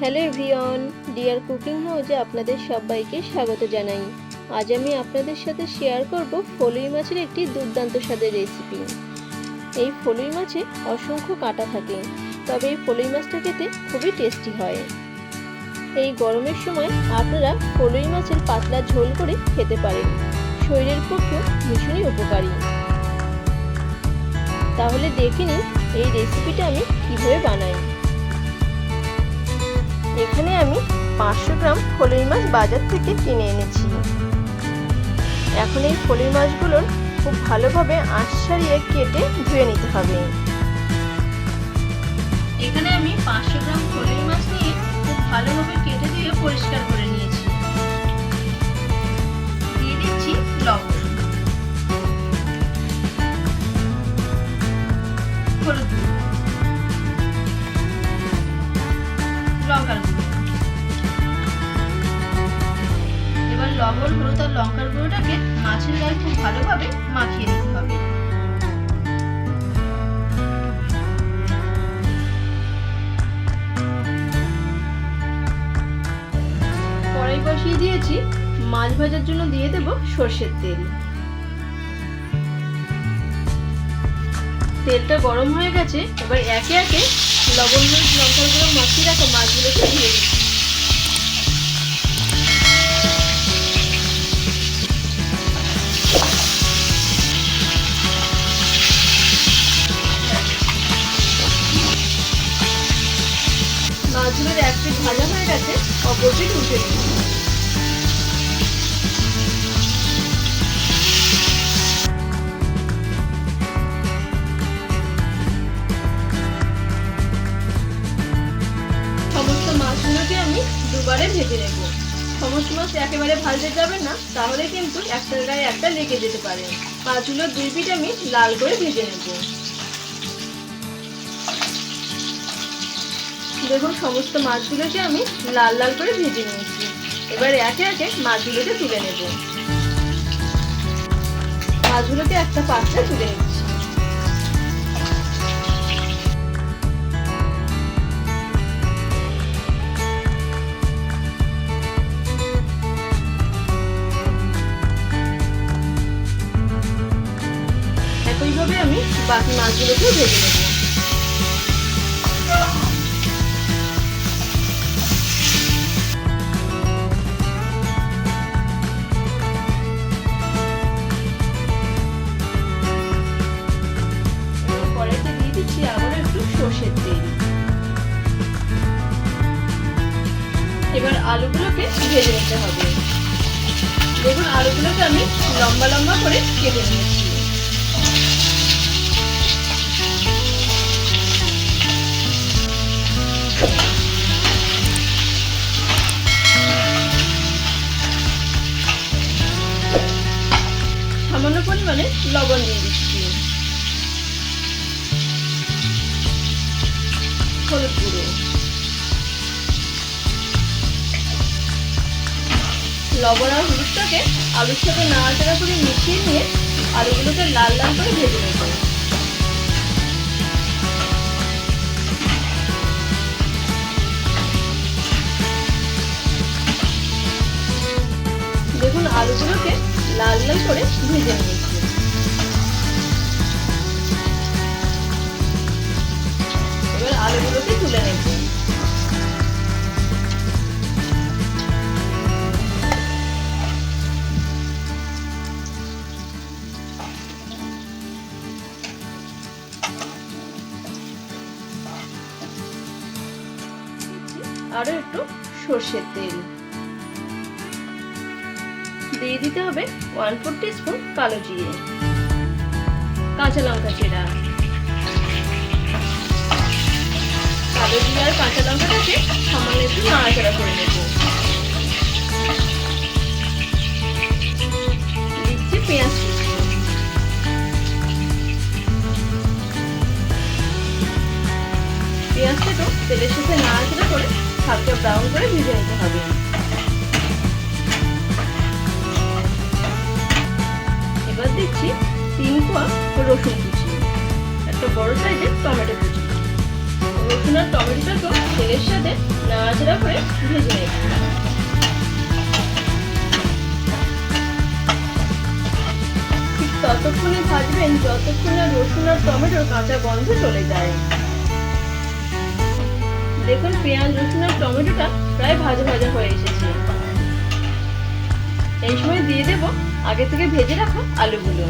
Hello everyone, deer cooking হাউজে আপনাদের সবাইকে স্বাগত জানাই। আজ আমি আপনাদের সাথে শেয়ার করব ফলুই মাছের একটি দুর্দান্ত স্বাদের রেসিপি। এই ফলুই মাছে অসংখ্য কাঁটা থাকে, তবে এই ফলুই মাছটা খেতে খুবই টেস্টি হয়। এই গরমের সময় আপনারা ফলুই মাছের পাতলা ঝোল করে খেতে পারেন, শরীরের পক্ষে ভীষণই উপকারী। তাহলে দেখে নিন এই রেসিপিটা আমি কীভাবে বানাই। এখানে আমি পাঁচশো গ্রাম ফলুই মাছ বাজার থেকে কিনে এনেছি। এখন এই ফলুই মাছগুলোর খুব ভালোভাবে আঁশ সারিয়ে কেটে ধুয়ে নিতে হবে। এখানে আমি পাঁচশো গ্রাম ফলুই মাছ নিয়ে খুব ভালোভাবে কেটে ধুয়ে পরিষ্কার করে নিয়েছি। ভালোভাবে মাখিয়ে নিতে হবে। কড়াই বসিয়ে দিয়েছি। মাছ ভাজার জন্য দিয়ে দেব সর্ষের তেল। তেলটা গরম হয়ে গেছে, এবার একে একে লবণ মরিচ লঙ্কার গুঁড়ো মাখিয়ে রাখা মাছগুলোকে দিয়ে দিচ্ছি। অপর পিঠ উঠে দিচ্ছি সমস্ত মাছগুলোকে আমি দুবারে ভেজে নেব। সমস্ত মাছ একেবারে ভাজতে যাবে না, তাহলে কিন্তু একটার গায়ে একটা লেগে যেতে পারে। মাছগুলো দুই পিঠ আমি লাল করে ভেজে নেব। দেখুন, সমস্ত মাছগুলোকে আমি লাল লাল করে ভেজে নিয়েছি। এবার একে একে মাছগুলোকে তুলে নেব। মাছগুলোকে একটা পাত্রে তুলে নিচ্ছি। একইভাবে আমি বাকি মাছগুলোকেও ভেজে নেব। ভেজে নিতে হবে। দেখুন আলুগুলোকে আমি লম্বা লম্বা করে কেটে নিয়েছি। সামান্য পরিমাণে লবণ দিয়ে দিচ্ছি। হলুদ গুঁড়ো। লবণ আর হলুদটাকে আলুর সাথে নাড়াচাড়া করে মিশিয়ে নিয়ে আলুগুলোকে লাল লাল করে ভেজে নেব। দেখুন আলুগুলোকে লাল লাল করে ভেজে নিয়েছি। এবার আলুগুলোকে তুলে নেব। আরও একটু সর্ষের তেল। দিয়ে দিতে হবে ওয়ান ফোর স্পুন কালো জিরে। কাঁচা লঙ্কা চেরা। কালো জিরে আর কাঁচা লঙ্কাটাকে সামান্য একটু নাড়াচাড়া করে কোয়া রসুন কুচি। একটা বড় সাইজের টমেটো কুচি। রসুন আর টমেটোটাকেও তেলের সাথে নাড়াচাড়া করে ভেজে ঠিক ততক্ষণে ভাজবেন, যতক্ষণ না রসুন আর টমেটোর কাঁচা গন্ধ চলে যায়। দেখুন, পেঁয়াজ, রসুন আর টমেটোটা প্রায় ভাজা ভাজা হয়ে এসেছে। এই সময় দিয়ে দেব আগে থেকে ভেজে রাখা আলুগুলো।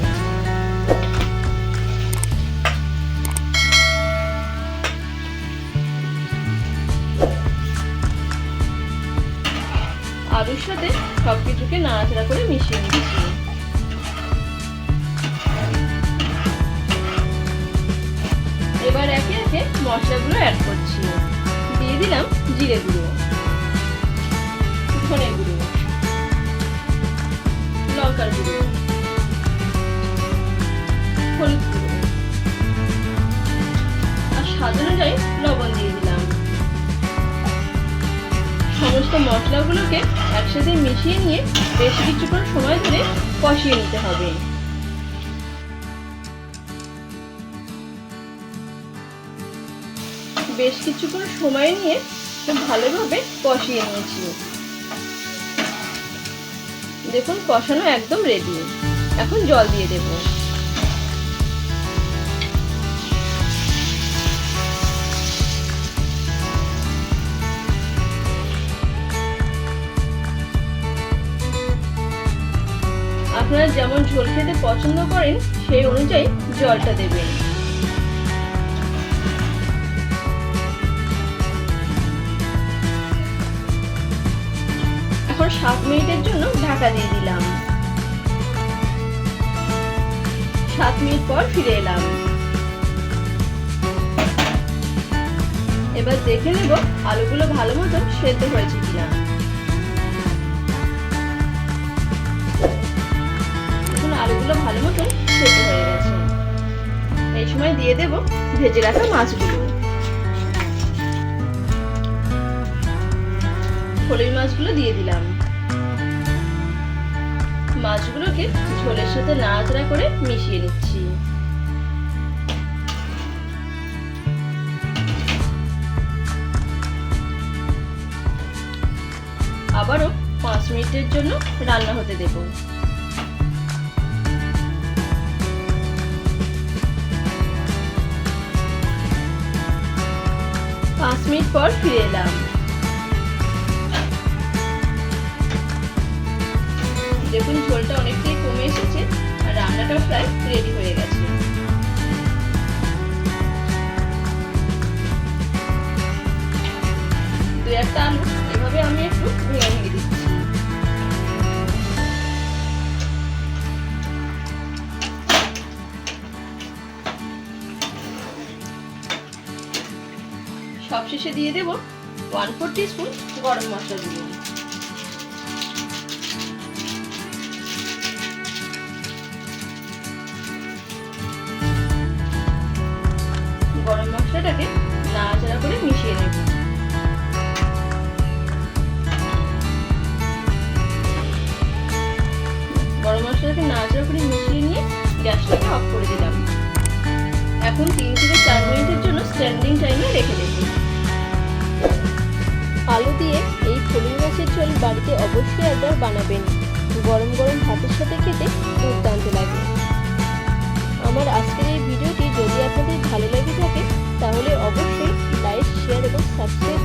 আলুর সব কিছুকে নাড়াচাড়া করে মিশিয়ে নিচ্ছি। এবার একে একে মশলাগুলো অ্যাড করছি। দিয়ে দিলাম জিরে গুঁড়ো, ধনে গুঁড়ো, লঙ্কার গুঁড়ো, হলুদ গুঁড়ো। আর স্বাদ অনুযায়ী লবণ দিয়ে দিলাম। সমস্ত মশলাগুলোকে একসাথে মিশিয়ে নিয়ে বেশ কিছুক্ষণ সময় ধরে কষিয়ে নিতে হবে। বেশ কিছুক্ষণ সময় নিয়ে খুব ভালোভাবে কষিয়ে নিয়েছি। দেখুন, কষানো একদম রেডি এখন জল দিয়ে দেব। আপনারা যেমন ঝোল খেতে পছন্দ করেন, সেই অনুযায়ী জলটা দেবেন। এখন সাত মিনিটের জন্য ঢাকা দিয়ে দিলাম। সাত মিনিট পর ফিরে এলাম। এবার দেখে নেব আলুগুলো ভালো মতো সেদ্ধ হয়েছে কিনা। সময় দিয়ে দেব ভেজে রাখা মাছগুলো। ফলই মাছগুলো দিয়ে দিলাম। মাছগুলোকে ঝোলের সাথে নাড়াচাড়া করে মিশিয়ে নিচ্ছি। আবারও পাঁচ মিনিটের জন্য রান্না হতে দেব। মিনিট পর ফিরে এলাম। দেখুন, ঝোলটা অনেকটাই কমে এসেছে আর রান্নাটাও প্রায় রেডি হয়ে গেছে। দু একটা আলু সবশেষে দিয়ে দেব ওয়ান ফোর স্পুন গরম মশলা দিয়ে গরম মশলাটাকে নাড়াচাড়া করে মিশিয়ে নেব। গরম মশলাটাকে নাড়াচাড়া করে মিশিয়ে নিয়ে গ্যাসটাকে অফ করে দিলাম। এখন তিন থেকে চার মিনিটের জন্য স্ট্যান্ডিং টাইমে রেখে দেব আলু দিয়ে এই ফলুই মাছের ঝোল বাড়িতে অবশ্যই একবার বানাবেন। গরম গরম ভাতের সাথে খেতে দুর্দান্ত লাগে। আমার আজকের এই ভিডিওটি যদি আপনাদের ভালো লেগে থাকে, তাহলে অবশ্যই লাইক শেয়ার এবং সাবস্ক্রাইব